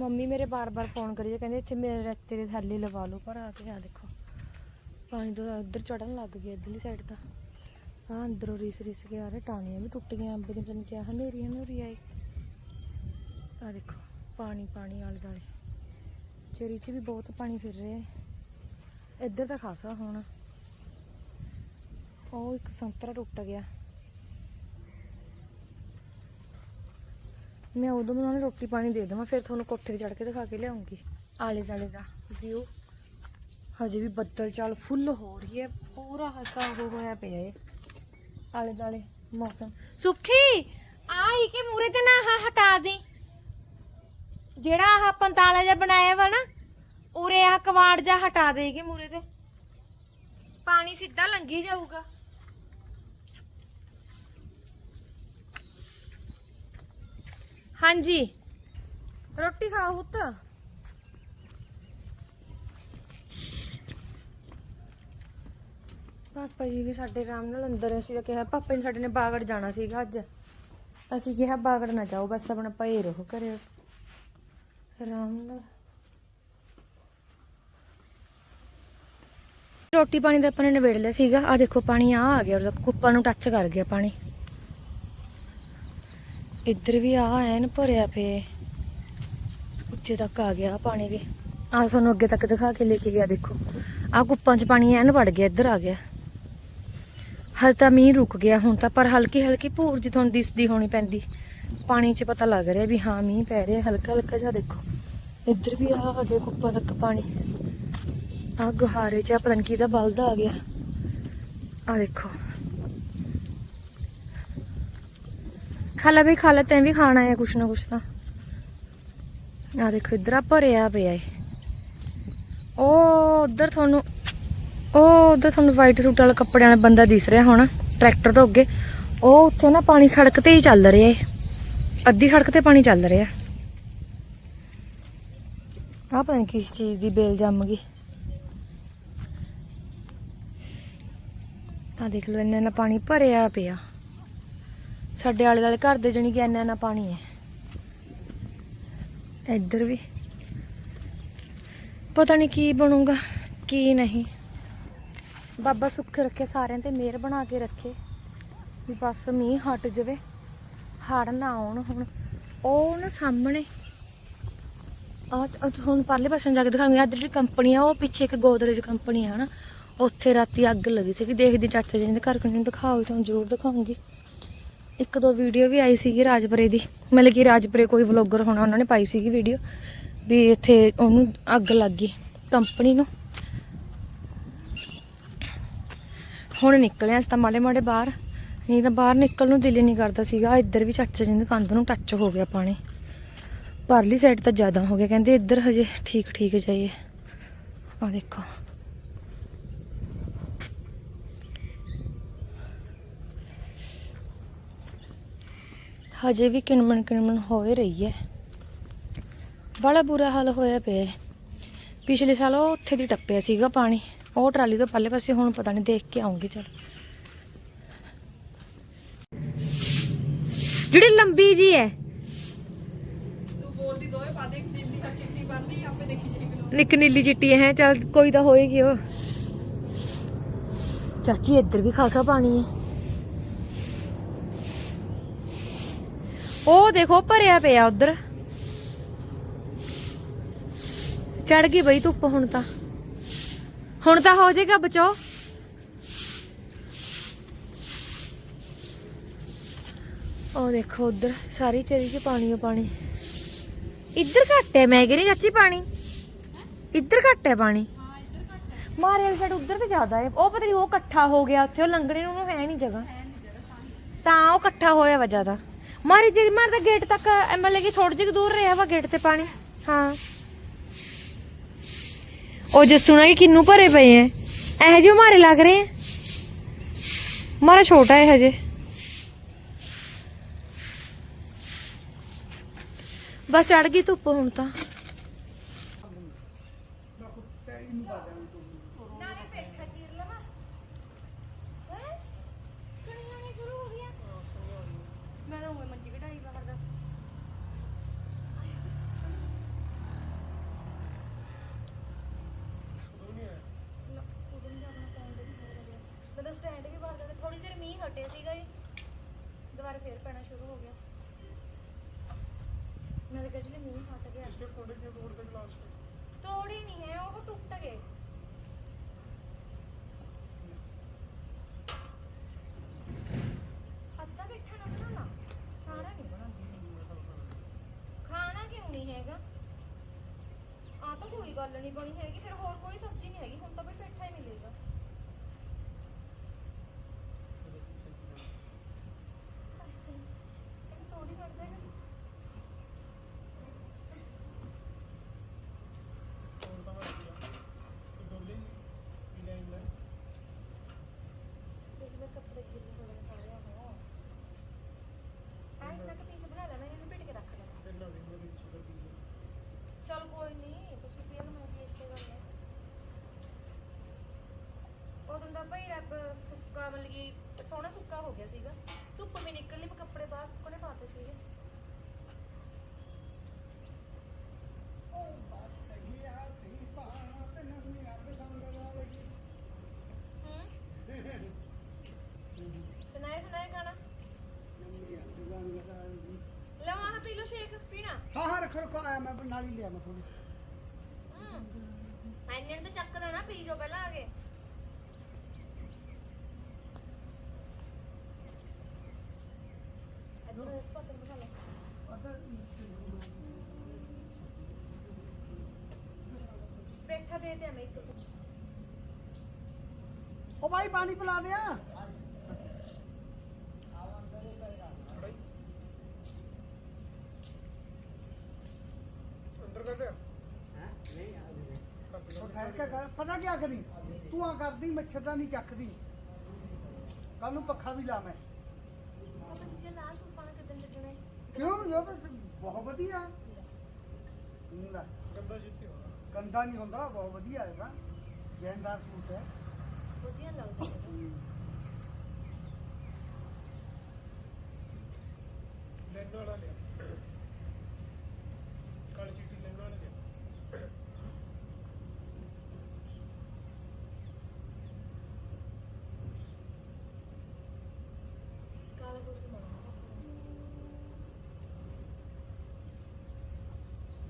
ਮੰਮੀ ਮੇਰੇ ਬਾਰ-ਬਾਰ ਫੋਨ ਕਰੀ ਜੇ ਕਹਿੰਦੇ ਇੱਥੇ ਮੇਰੇ ਰੱਤੇ ਦੇ ਥੱਲੇ ਲਵਾ ਲਓ, ਪਰ ਆ ਕੇ ਆ ਦੇਖੋ। ਪਾਣੀ ਤੋਂ ਉੱਧਰ ਚੜਨ ਲੱਗ ਗਿਆ, ਇੱਧਰਲੀ ਸਾਈਡ ਤਾਂ। ਆ ਅੰਦਰੋਂ ਰਿਸ ਰਿਸ ਕੇ ਆ ਰਹੇ ਟਾਣੀਆਂ ਵੀ ਟੁੱਟ ਗਈਆਂ, ਅੰਬ ਦੇ ਪਤਾ ਨੀ ਕਿਆ ਹਨੇਰੀ ਹਨੇਰੀ ਆਈ ਆ ਦੇਖੋ, ਪਾਣੀ ਪਾਣੀ ਆਲੇ ਦੁਆਲੇ। ਚਰੀ ਚ ਵੀ ਬਹੁਤ ਪਾਣੀ ਫਿਰ ਰਿਹਾ ਇੱਧਰ ਤਾਂ ਖਾਸਾ ਹੋਣਾ। ਉਹ ਇੱਕ ਸੰਤਰਾ ਟੁੱਟ ਗਿਆ। ਮੈਂ ਉਦੋਂ ਵੀ ਉਹਨਾਂ ਨੂੰ ਰੋਟੀ ਪਾਣੀ ਦੇ ਦੇਵਾਂ ਫਿਰ ਤੁਹਾਨੂੰ ਕੋਠੇ ਤੇ ਚੜ ਕੇ ਦਿਖਾ ਕੇ ਲਿਆਉਂਗੀ। ਆਲੇ ਦਾਲੇ ਦਾ ਵਿਊ ਹਜੇ ਵੀ ਬੱਦਲ ਚਾਲ ਫੁੱਲ ਹੋ ਰਹੀ ਹੈ ਪੂਰਾ ਹਲਕਾ ਹੋ ਹੋਇਆ ਪਿਆ ਏ ਆਲੇ ਦਾਲੇ ਮੌਸਮ। ਸੁਖੀ ਆਈ ਕਿ ਮੂਰੇ ਤੇ ਨਾ ਆਹ ਹਟਾ ਦੇ। ਜਿਹੜਾ ਆਹ ਪੰਤਾਲਾ ਜਿਹਾ ਬਣਾਇਆ ਵਾ ਨਾ ਉਰੇ ਆਹ ਕਵਾੜ ਜਿਹਾ ਹਟਾ ਦੇਗੇ ਮੂਰੇ ਤੇ। ਪਾਣੀ ਸਿੱਧਾ ਲੰਗੀ ਜਾਊਗਾ। ਹਾਂਜੀ। ਰੋਟੀ ਖਾਓ ਪੁੱਤ। ਪਾਪਾ ਜੀ ਵੀ ਸਾਡੇ ਆਰਾਮ ਨਾਲ ਅੰਦਰ ਅਸੀਂ ਤਾਂ ਕਿਹਾ ਪਾਪਾ ਜੀ ਸਾਡੇ ਨੇ ਬਾਗੜ ਜਾਣਾ ਸੀਗਾ ਅੱਜ। ਅਸੀਂ ਕਿਹਾ ਬਾਗੜ ਨਾ ਜਾਓ ਬਸ ਆਪਣਾ ਪਏ ਰਹੋ ਘਰੇ। ਆਰਾਮ ਨਾਲ। ਰੋਟੀ ਪਾਣੀ ਦਾ ਆਪਾਂ ਨੇ ਨਿਬੇੜ ਲਿਆ ਸੀਗਾ। ਆ ਦੇਖੋ ਪਾਣੀ ਆ ਆ ਗਿਆ ਉਹਦਾ ਕੁੱਪਾਂ ਨੂੰ ਟੱਚ ਕਰ ਗਿਆ ਪਾਣੀ। ਇੱਧਰ ਵੀ ਆ ਐਨ ਭਰਿਆ ਪਏ ਉੱਚੇ ਤੱਕ ਆ ਗਿਆ ਪਾਣੀ ਵੀ। ਆ ਤੁਹਾਨੂੰ ਅੱਗੇ ਤੱਕ ਦਿਖਾ ਕੇ ਲੈ ਕੇ ਗਿਆ, ਦੇਖੋ। ਆ ਕੁੱਪਾਂ 'ਚ ਪਾਣੀ ਐਨ ਵੜ ਗਿਆ, ਇੱਧਰ ਆ ਗਿਆ। ਹਲ ਤਾਂ ਮੀਂਹ ਰੁਕ ਗਿਆ ਹੁਣ ਤਾਂ, ਪਰ ਹਲਕੀ ਹਲਕੀ ਭੂਰ ਜੀ ਤੁਹਾਨੂੰ ਦਿਸਦੀ ਹੋਣੀ ਪੈਂਦੀ। ਪਾਣੀ 'ਚ ਪਤਾ ਲੱਗ ਰਿਹਾ ਵੀ ਹਾਂ, ਮੀਂਹ ਪੈ ਰਿਹਾ ਹਲਕਾ ਹਲਕਾ ਜਿਹਾ ਦੇਖੋ। ਇੱਧਰ ਵੀ ਆ ਆ ਗਿਆ ਕੁੱਪਾਂ ਤੱਕ ਪਾਣੀ। ਆ ਗੁਹਾਰੇ 'ਚ ਆਹ ਪਤਾ ਨਹੀਂ ਕਿਹਦਾ ਬਲਦਾ ਆ ਗਿਆ। ਆ ਦੇਖੋ। ਖਾ ਲੈ ਵੀ ਖਾ ਲੈ ਤੈਂ ਵੀ ਖਾਣਾ ਹੈ ਕੁਛ ਨਾ ਕੁਛ ਤਾਂ। ਆ ਦੇਖੋ, ਇਧਰ ਆ ਭਰਿਆ ਪਿਆ ਏ। ਉਹ ਉਧਰ ਤੁਹਾਨੂੰ, ਉਹ ਉਧਰ ਤੁਹਾਨੂੰ ਵਾਈਟ ਸੂਟ ਵਾਲਾ ਕੱਪੜਿਆਂ ਵਾਲਾ ਬੰਦਾ ਦਿਸ ਰਿਹਾ ਹੋਣਾ ਟਰੈਕਟਰ ਤੋਂ ਅੱਗੇ। ਉਹ ਉੱਥੇ ਨਾ ਪਾਣੀ ਸੜਕ ਤੇ ਹੀ ਚੱਲ ਰਿਹਾ ਏ। ਅੱਧੀ ਸੜਕ ਤੇ ਪਾਣੀ ਚੱਲ ਰਿਹਾ। ਆ ਪਤਾ ਨਹੀਂ ਕਿਸ ਚੀਜ਼ ਦੀ ਬੇਲ ਜੰਮ ਗਈ। ਆ ਦੇਖ ਲਓ, ਇੰਨਾ ਇੰਨਾ ਪਾਣੀ ਭਰਿਆ ਪਿਆ। ਸਾਡੇ ਆਲੇ ਦੁਆਲੇ ਘਰ ਦੇ ਜਣੀ ਕਿ ਇੰਨਾ ਇੰਨਾ ਪਾਣੀ ਹੈ। ਇੱਧਰ ਵੀ। ਪਤਾ ਨਹੀਂ ਕੀ ਬਣੂਗਾ ਕੀ ਨਹੀਂ। ਬਾਬਾ ਸੁੱਖ ਰੱਖੇ ਸਾਰਿਆਂ ਤੇ ਮਿਹਰ ਬਣਾ ਕੇ ਰੱਖੇ। ਵੀ ਬਸ ਮੀਂਹ ਹਟ ਜਾਵੇ ਹੜ ਨਾ ਆਉਣ ਹੁਣ। ਉਹ ਨਾ ਸਾਹਮਣੇ। ਆ ਹੁਣ ਪਰਲੇ ਪਾਸੇ ਜਾ ਕੇ ਦਿਖਾਉਂਗੀ ਆ ਜਿਹੜੀ ਕੰਪਨੀ ਆ ਉਹ ਪਿੱਛੇ ਇੱਕ ਗੋਦਰੇਜ ਕੰਪਨੀ ਆ ਹਨਾ। ਉੱਥੇ ਰਾਤੀ ਅੱਗ ਲੱਗੀ ਸੀਗੀ ਦੇਖਦੀ ਚਾਚਾ ਜੀ ਦੇ ਘਰ ਕੋਲ ਦਿਖਾਓ ਤੁਹਾਨੂੰ ਜ਼ਰੂਰ ਦਿਖਾਉਂਗੀ। ਇੱਕ ਦੋ ਵੀਡੀਓ ਵੀ ਆਈ ਸੀਗੀ ਰਾਜਪੁਰੇ ਦੀ। ਮਤਲਬ ਕਿ ਰਾਜਪੁਰੇ ਕੋਈ ਵਲੌਗਰ ਹੋਣਾ, ਉਹਨਾਂ ਨੇ ਪਾਈ ਸੀਗੀ ਵੀਡੀਓ ਵੀ ਇੱਥੇ ਉਹਨੂੰ ਅੱਗ ਲੱਗ ਗਈ ਕੰਪਨੀ ਨੂੰ। ਹੁਣ ਨਿਕਲਿਆ ਅਸੀਂ ਤਾਂ ਮਾੜੇ ਮਾੜੇ ਬਾਹਰ। ਨਹੀਂ ਤਾਂ ਬਾਹਰ ਨਿਕਲ ਨੂੰ ਦਿਲ ਹੀ ਨਹੀਂ ਕਰਦਾ ਸੀਗਾ। ਇੱਧਰ ਵੀ ਚਾਚਾ ਜੀ ਦੀ ਕੰਧ ਨੂੰ ਟੱਚ ਹੋ ਗਿਆ ਪਾਣੀ। ਪਰਲੀ ਸਾਈਡ ਤਾਂ ਜ਼ਿਆਦਾ ਹੋ ਗਿਆ। ਕਹਿੰਦੇ ਇੱਧਰ ਹਜੇ ਠੀਕ ਠੀਕ ਜਾਈਏ ਆ ਦੇਖੋ। ਹਜੇ ਵੀ ਕਿਣਮਣ ਕਿਣਮਣ ਹੋਏ ਰਹੀ ਹੈ। ਬੜਾ ਬੁਰਾ ਹਾਲ ਹੋਇਆ ਪਿਆ ਹੈ। ਪਿਛਲੇ ਸਾਲ ਉਹ ਉੱਥੇ ਦੀ ਟੱਪਿਆ ਸੀਗਾ ਪਾਣੀ। ਉਹ ਟਰਾਲੀ ਤੋਂ ਪੱਲੇ ਪਾਸੇ ਹੁਣ ਪਤਾ ਨਹੀਂ ਦੇਖ ਕੇ ਆਉਂਗੀ ਚਲ। ਜਿਹੜੀ ਲੰਬੀ ਜੀ ਹੈ। ਤੂੰ ਬੋਲਦੀ ਦੋਏ ਪਾ ਦੇ ਨੀਲੀ ਦਾ ਚਿੱਟੀ ਬੰਦੀ ਆਪੇ ਦੇਖੀ ਜਿਹੜੀ ਕਿਲੋ ਇੱਕ ਨੀਲੀ ਚਿੱਟੀ ਹੈ ਚਲ ਕੋਈ ਤਾਂ ਹੋਏਗੀ ਉਹ। ਚਾਚੀ ਇੱਧਰ ਵੀ ਖਾਸਾ ਪਾਣੀ ਹੈ। ਉਹ ਦੇਖੋ ਭਰਿਆ ਪਿਆ ਉਧਰ। ਚੜ ਗਈ ਬਈ ਧੁੱਪ ਹੁਣ ਤਾਂ। ਹੁਣ ਤਾਂ ਹੋ ਜਾਏਗਾ ਬਚੋ ਉਹ ਦੇਖੋ ਉਧਰ, ਸਾਰੀ ਚਰੀ 'ਚ ਪਾਣੀ ਓ ਪਾਣੀ। ਇੱਧਰ ਘੱਟ ਹੈ, ਮੈਂ ਕਹਿੰਦੀ ਚਾਚੀ ਪਾਣੀ। ਇੱਧਰ ਘੱਟ ਹੈ ਪਾਣੀ। ਮਾਰੇ ਵਾਲੀ ਸਾਈਡ ਉਧਰ ਤੇ ਜ਼ਿਆਦਾ ਹੈ। ਉਹ ਪਤਾ ਨਹੀਂ ਉਹ ਇਕੱਠਾ ਹੋ ਗਿਆ ਉੱਥੇ, ਉਹ ਲੰਗੜੇ ਨੂੰ ਹੈ ਨਹੀਂ ਜਗ੍ਹਾ। ਤਾਂ ਉਹ ਇਕੱਠਾ ਹੋਇਆ ਵਾ ਜ਼ਿਆਦਾ। ਮਾਰੀ ਜਿਹੜੀ ਮਾਰਦਾ ਗੇਟ ਤੱਕ ਐਮਐਲਏ ਕੀ ਥੋੜੀ ਜਿਹੀ ਦੂਰ ਰਿਹਾ ਵਾ ਗੇਟ ਤੇ ਪਾਣੀ। ਹਾਂ। ਉਹ ਜੱਸੂ ਨਾਲ ਕਿੰਨੂ ਭਰੇ ਪਏ ਐ? ਇਹ ਜਿਹੇ ਮਾਰੇ ਲੱਗ ਰਹੇ ਐ? ਮਾਰਾ ਛੋਟਾ ਹੈ ਹਜੇ। ਬਸ ਚੜ ਗਈ ਧੁੱਪ ਹੁਣ ਤਾਂ ਨਾਲੇ ਪੇਠਾ ਚੀਰ ਲਵਾ ਹੈ ਕਣੀਆਂ ਨੇ ਸ਼ੁਰੂ ਹੋ ਗਿਆ ਮੈਂ ਤਾਂ ਉਹ ਮੰਜੀ ਘਟਾਈ ਬਾਹਰ ਦੱਸ ਨਾ, ਉਦੋਂ ਨੀ ਜਾਣਾ phone ਦੇ ਵੀ ਹੋ ਗਿਆ। ਮੈਂ ਤਾਂ ਸਟੈਂਡ ਵੀ ਬੰਦ ਕਰ ਥੋੜੀ ਦੇਰ ਮੀਂਹ ਹਟਿਆ ਸੀਗਾ ਜੀ ਦੁਬਾਰਾ ਫੇਰ ਪੈਣਾ ਸ਼ੁਰੂ ਹੋ ਗਿਆ। ਮੈਂ ਤਾਂ ਕਹਿੰਦੀ ਮੀਂਹ ਹਟ ਗਿਆ। ਤੋੜੀ ਨਹੀਂ ਹੈ ਉਹ ਟੁੱਟ ਗਏ। ਅੱਧਾ ਬੈਠਾ ਨਾ ਬਣਾਉਣਾ ਸਾਰਾ ਨਹੀਂ ਖਾਣਾ ਕਿਉਂ ਨਹੀਂ ਹੈਗਾ? ਆ ਤਾਂ ਕੋਈ ਗੱਲ ਨਹੀਂ ਬਣੀ ਹੈਗੀ ਫਿਰ ਹੋਰ ਕੋਈ ਸਬਜ਼ੀ ਨਹੀਂ ਹੈਗੀ ਹੁਣ ਤਾਂ ਬਈ ਪੇਠਾ ਹੀ ਮਿਲੇਗਾ ਇਹ ਤੋੜੀ ਕਰ ਦੇਗਾ ਦੇਖ ਲੈ ਕੱਪੜੇ ਗਿੱਲੇ ਹੋ ਗਏ ਸਾਰੇ ਹੋ ਆਈ ਤੱਕ ਪੀਸ ਬਣਾ ਲੈਣਾ ਇਹਨੂੰ ਪਿੱਟ ਕੇ ਰੱਖ ਲੈਣਾ ਚਲ ਕੋਈ ਨਹੀਂ ਤੁਸੀਂ ਪੀਣ ਮੈਂ ਵੀ ਇੱਥੇ ਗੱਲ ਹੈ ਉਦੋਂ ਦਾ ਭਾਈ ਰੱਬ ਸੁੱਕਾ ਮਤਲਬ ਕਿ ਸੋਹਣਾ ਸੁੱਕਾ ਹੋ ਗਿਆ ਸੀਗਾ। ਧੁੱਪ ਵੀ ਨਿਕਲਣੀ ਮੈਂ ਕੱਪੜੇ ਬਾਹਰ ਸੁੱਕਣੇ ਪਾਤੇ ਸੀਗੇ। ਹੂੰ? ਸੁਣਾਏ ਸੁਣਾਏ ਗਾਣਾ? ਲਓ ਆਹ ਪੀ ਲਓ ਸ਼ੇਕ ਪੀਣਾ? ਹਾਂ ਹਾਂ ਰੱਖੋ ਰੱਖੋ ਆਇਆ ਮੈਂ ਨਾਲ ਹੀ ਲਿਆ ਮੈਂ ਥੋੜੀ ਹੂੰ। ਐਨੇ ਤਾਂ ਚੱਕ ਲੈਣਾ ਪੀ ਜੋ ਪਹਿਲਾਂ ਆ ਕੇ ਇੱਧਰ ਇੱਕ ਪਾਸੇ ਬਿਠਾ ਲੈ ਬੈਠਾ ਦੇ ਦੇ ਮੈਂ ਇੱਕ ਉਹ ਭਾਈ ਪਾਣੀ ਪਿਲਾ ਦਿਆ। ਉਹ ਠਹਿਰ ਕੇ ਕਰ। ਪਤਾ ਕੀ ਕਰੀ ਤੂੰ ਆ ਕਰਦੀ ਮੱਛਰਦਾਨੀ ਚੱਕਦੀ। ਕੱਲ ਨੂੰ ਪੱਖਾ ਵੀ ਲਾ ਮੈਂ। ਉਹ ਤਾਂ ਕਿਸੇ ਲਾਲ ਸੂਟ ਪਾਣਾ ਕਿਦਾਂ ਛੱਡਣਾ ਹੈ? ਕਿਉਂ? ਜੋ ਤਾਂ ਬਹੁਤ ਵਧੀਆ। ਹੁੰਦਾ ਗੰਦਾ ਨਹੀਂ ਹੁੰਦਾ ਬਹੁਤ ਵਧੀਆ ਹੈ ਨਾ ਜੈਨਦਾਰ ਸੂਟ ਹੈ। ਵਧੀਆ ਲੱਗਦਾ। ਹੈ। ਕਾਲਾ ਸੂਟ ਸਮਾਉਣਾ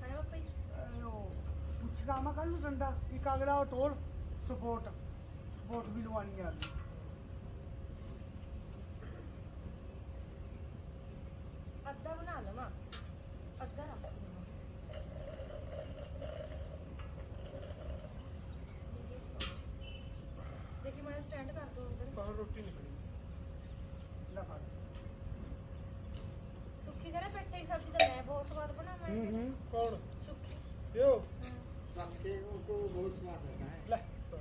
ਹੈ ਪਾਪਾ ਜੀ ਅਹ ਉਹ ਪੁੱਛਗਾ ਮੈਂ ਕੱਲ ਨੂੰ ਡੰਡਾ ਇੱਕ ਅਗਲਾ ਉਹ ਟੋਲ ਸਪੋਰਟ ਸਪੋਰਟ ਵੀ ਲਵਾਣੀ ਆ ਗਈ ਅੱਧਾ ਬਣਾ ਲਵਾਂ ਅੱਧਾ ਰੱਖ ਲਵਾਂ। ਦੇਖੀ ਮੈਂ ਸਟੈਂਡ ਕਰ ਦੋ ਉਧਰ ਲੈ ਫੜ। ਸੁੱਕੀ ਕਰੇ ਪੱਟੇ ਦੀ ਸਬਜ਼ੀ ਤਾਂ ਮੈਂ ਬਹੁਤ ਸਵਾਦ ਬਣਾਵਾਂਗੀ ਹੂੰ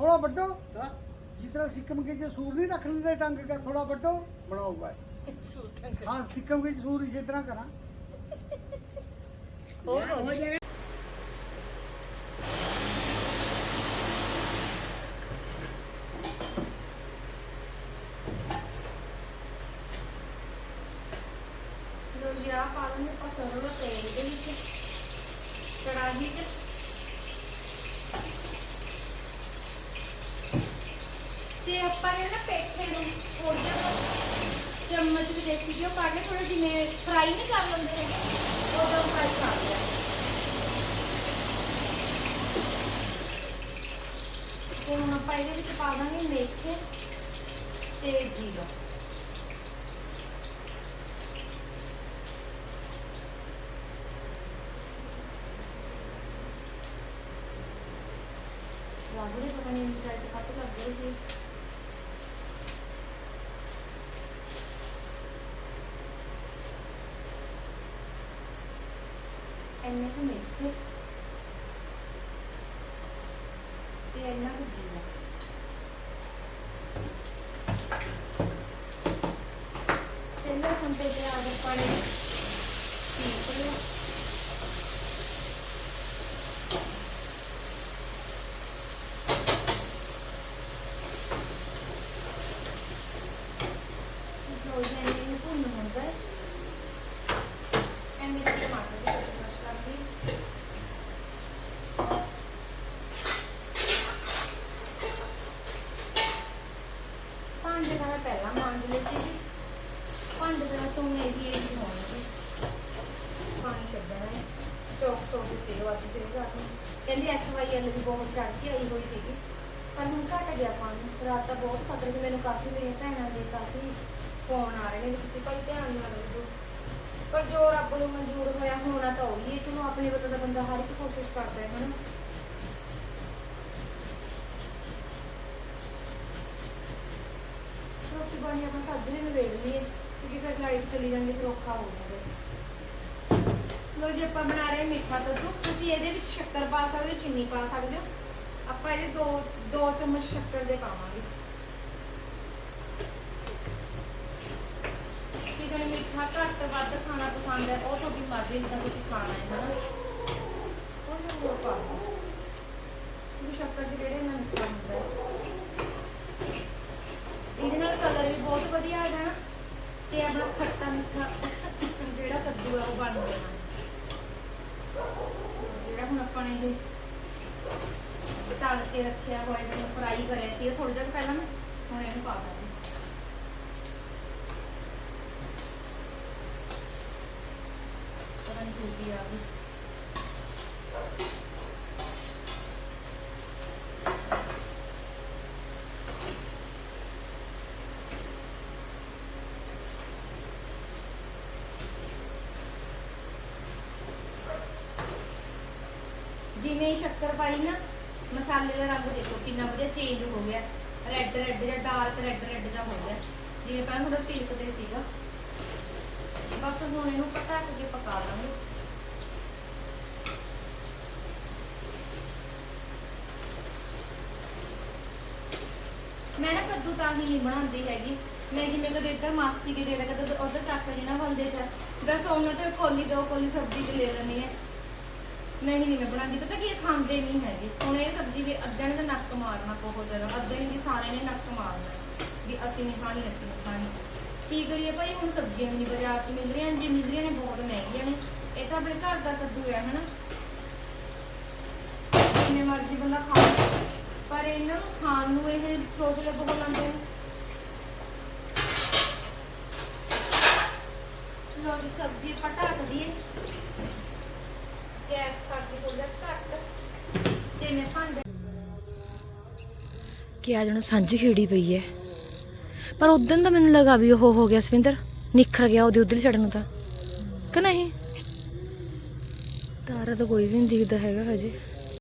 ਥੋੜਾ ਵੱਡੋ। ਜਿਸ ਤਰ੍ਹਾਂ ਸਿੱਕਮ ਕੇ ਜੇ ਸੂਰ ਨਹੀਂ ਰੱਖ ਲੈਂਦੇ ਟੰਗ ਕੇ ਥੋੜਾ ਵੱਡੋ ਬਣਾਓ ਬਸ। ਹਾਂ ਸਿੱਕਮ ਕੇ ਸੂਰ ਇਸੇ ਤਰ੍ਹਾਂ ਕਰਾਂ। ਹੋਰ ਹੋ ਜਾਏਗਾ ਲੋ ਜੀ ਆ ਪਾਲਣ ਦੇ ਪਸਰੋਂ ਕੜਾਹੀ ਤੇ ਚਮਚ ਵੀ ਦੇਸੀ ਥੋੜਾ ਜਿਵੇਂ ਫਰਾਈ ਨਹੀਂ ਕਰ ਲੈਂਦੇ ਹੈਗੇ ਉਹਦਾ ਫਰਾਈ ਕਰ ਲਿਆ। ਤੇ ਹੁਣ ਆਪਾਂ ਇਹਦੇ ਵਿੱਚ ਪਾ ਦਾਂਗੇ ਮੇਥੇ ਤੇ ਜੀਰਾ। ਰਾਗੜੇ ਪਤਾ ਨਹੀਂ ਇੰਨੀ ਕੱਟ ਲੱਗ ਸੀ ਇੰਨੇ ਕੁ ਮੇਥੇ ਤੇ ਇੰਨਾ ਕੁ ਜੀਰਾ ਤੇ ਲਸਣ ਤੇ ਪਿਆਜ਼ ਆਪਾਂ ਨੇ ਪੀਸ ਲਿਆ ਜੋ ਜੈਨੇ ਨੂੰ ਭੁੰਨ ਹੁੰਦਾ ਹੈ। ਐਂਡ ਵਿੱਚ ਟਮਾਟਰ ਦੀ ਕਟਿੰਗ ਕਰਦੀ ਭਾਂਡੇ ਤਾਂ ਮੈਂ ਪਹਿਲਾਂ ਮਾਂਜ ਲਏ ਸੀ ਭਾਂਡੇ ਦਾ ਸੋਨੇ ਦੀ ਇਹ ਹੀ ਹੋਣਗੇ ਪਾਣੀ ਛੱਡਣਾ ਹੈ ਚੌਕ ਸੌ ਦੇ ਤੇਲ ਵਾਲੀ ਤੇ ਕਰਨੀ ਕਹਿੰਦੀ ਐਸ ਵਾਈ ਐਲ ਦੀ ਬਹੁਤ ਚੜ ਕੇ ਆਈ ਹੋਈ ਸੀਗੀ ਪਰ ਹੁਣ ਘਟ ਗਿਆ ਪਾਣੀ ਰਾਤ ਤਾਂ ਬਹੁਤ ਖਤਰੇ ਸੀ ਮੈਨੂੰ ਕਾਫੀ ਮੇਰੀਆਂ ਭੈਣਾਂ ਦੇ ਕਾਫੀ ਫੋਨ ਆ ਰਹੇ ਨੇ, ਤੁਸੀਂ ਭਾਈ ਧਿਆਨ ਨਾਲ ਰੱਖੋ। ਪਰ ਜੋ ਰੱਬ ਨੂੰ ਮਨਜ਼ੂਰ ਹੋਇਆ ਹੋਣਾ ਤਾਂ ਉਹੀ ਹੈ ਚਲੋ ਆਪਣੇ ਵੱਲੋਂ ਤਾਂ ਬੰਦਾ ਹਰ ਇੱਕ ਕੋਸ਼ਿਸ਼ ਕਰਦਾ ਹੈ, ਹਨਾ? ਰੋਟੀ ਪਾਣੀ ਆਪਾਂ ਸਾਜਰੇ ਨੂੰ ਵੇੜ ਲਈਏ, ਕਿਉਂਕਿ ਫਿਰ ਲਾਈਟ ਚਲੀ ਜਾਂਦੀ, ਫਿਰ ਔਖਾ ਹੋ ਜਾਂਦਾ। ਲੋ ਜੀ, ਆਪਾਂ ਬਣਾ ਰਹੇ ਮਿੱਠਾ ਦੁੱਧ ਤੁਸੀਂ ਇਹਦੇ ਵਿੱਚ ਸ਼ੱਕਰ ਪਾ ਸਕਦੇ ਹੋ, ਚੀਨੀ ਪਾ ਸਕਦੇ ਹੋ। ਆਪਾਂ ਇਹਦੇ ਦੋ ਦੋ ਚਮਚ ਸ਼ੱਕਰ ਦੇ ਪਾਵਾਂਗੇ। ਕਿਸੇ ਨੂੰ ਮਿੱਠਾ ਘੱਟ ਵੱਧ ਖਾਣਾ ਪਸੰਦ ਹੈ, ਉਹ ਤੁਹਾਡੀ ਮਰਜ਼ੀ, ਜਿੱਦਾਂ ਤੁਸੀਂ ਖਾਣਾ ਹੈ, ਹਨਾ? ਉਹ ਜੋ ਹੋਰ ਪਾ ਦਿਓ ਸ਼ੱਕਰ ਚ ਕਿਹੜੇ ਨਾਲ ਮਿੱਠਾ ਹੁੰਦਾ ਹੈ ਇਹਦੇ ਨਾਲ ਕਲਰ ਵੀ ਬਹੁਤ ਵਧੀਆ ਆ ਜਾਣਾ ਤੇ ਆਪਣਾ ਖੱਟਾ ਮਿੱਠਾ ਜਿਹੜਾ ਕੱਦੂ ਹੈ ਉਹ ਬਣ ਜਾਣਾ ਜਿਹੜਾ ਹੁਣ ਆਪਾਂ ਨੇ ਇਹ ਤਲ ਕੇ ਰੱਖਿਆ ਹੋਇਆ, ਜਿਹਨੂੰ ਫਰਾਈ ਕਰਿਆ ਸੀ ਉਹ ਥੋੜਾ ਜਿਹਾ ਪਹਿਲਾਂ ਮੈਂ ਹੁਣ ਇਹਨੂੰ ਪਾ ਦਾਂਗੇ। ਪਤਾ ਨਹੀਂ ਆ ਗਈ ਜਿਵੇਂ ਸ਼ੱਕਰ ਪਾਈ ਨਾ, ਮਸਾਲੇ ਦਾ ਰੰਗ ਦੇਖੋ ਕਿੰਨਾ ਵਧੀਆ ਚੇਂਜ ਹੋ ਗਿਆ। ਰੈੱਡ ਰੈੱਡ ਜਾਂ ਡਾਰਕ ਰੈੱਡ ਰੈੱਡ ਜਾਂ ਹੋ ਗਿਆ। ਜਿਵੇਂ ਪਹਿਲਾਂ ਥੋੜਾ ਪਿੰਕ ਤੇ ਸੀਗਾ। ਬਸ ਹੁਣ ਇਹਨੂੰ ਪਕਾ ਕੇ ਪਕਾ ਲਾਂਗੇ। ਮੈਂ ਨਾ ਕੱਦੂ ਤਾਂ ਹੀ ਨਹੀਂ ਬਣਾਉਂਦੀ ਹੈਗੀ। ਮੈਂ ਜਿਵੇਂ ਕਦੇ ਇੱਧਰ ਮਾਸੀ ਕੇ ਦੇ ਦੇ ਕਦੇ ਉਧਰ ਚਾਚਾ ਜੀ ਨਾਲ ਬੰਦੇ ਚ ਬਸ ਉਹਨਾਂ ਤੋਂ ਕੋਲੀ ਦੋ ਕੋਲੀ ਸਬਜ਼ੀ ਚ ਲੈ ਲੈਣੀ ਹੈ। ਨਹੀਂ ਨਹੀਂ ਮੈਂ ਬਣਾਉਂਦੀ, ਪਤਾ ਕੀ ਖਾਂਦੇ ਨਹੀਂ ਹੈਗੇ। ਹੁਣ ਇਹ ਸਬਜ਼ੀ ਵੀ ਅੱਧਿਆਂ ਨੇ ਤਾਂ ਨੱਕ ਮਾਰਨਾ ਬਹੁਤ ਜ਼ਿਆਦਾ। ਅੱਧੇ ਨਹੀਂ ਕਿ ਸਾਰੇ ਨੇ ਨੱਕ ਮਾਰਨਾ। ਵੀ ਅਸੀਂ ਨਹੀਂ ਖਾਣੀ, ਅਸੀਂ ਨਹੀਂ ਖਾਣੀ। ਕੀ ਕਰੀਏ ਭਾਈ? ਹੁਣ ਸਬਜ਼ੀਆਂ ਨਹੀਂ ਬਾਜ਼ਾਰ 'ਚ ਮਿਲ ਰਹੀਆਂ ਜੇ ਮਿਲ ਰਹੀਆਂ ਨੇ, ਬਹੁਤ ਮਹਿੰਗੀਆਂ ਨੇ। ਇਹ ਤਾਂ ਆਪਣੇ ਘਰ ਦਾ ਕੱਦੂ ਹੈ ਹਨਾ? ਜਿੰਨੇ ਮਰਜ਼ੀ ਬੰਦਾ ਖਾ ਲੇ। ਪਰ ਇਹਨਾਂ ਨੂੰ ਖਾਣ ਨੂੰ ਇਹ ਚੋਚਲੇ ਬਹੁਤ ਲਾਉਂਦੇ ਨੇ। ਲੋ ਜੀ, ਸਬਜ਼ੀ ਆਪਾਂ ਦਈਏ। ਗੈਸ ਕਰਕੇ ਥੋੜਾ ਘੱਟ। ਤੇ ਮੈਂ ਭਾਂਡੇ ਕਿ ਅੱਜ ਨੂੰ ਸਾਂਝੀ ਖੇੜੀ ਪਈ ਹੈ ਪਰ ਉਦੋਂ ਤਾਂ ਮੈਨੂੰ ਲੱਗਾ ਵੀ ਉਹ ਹੋ ਗਿਆ ਸਵਿੰਦਰ। ਨਿਖਰ ਗਿਆ ਉਹਦੇ ਉਧਰ ਛੜਨ ਨੂੰ ਤਾਂ। ਕਿ ਨਹੀਂ? ਤਾਰਾ ਤਾਂ ਕੋਈ ਵੀ ਨਹੀਂ ਦਿਖਦਾ ਹੈਗਾ ਹਜੇ।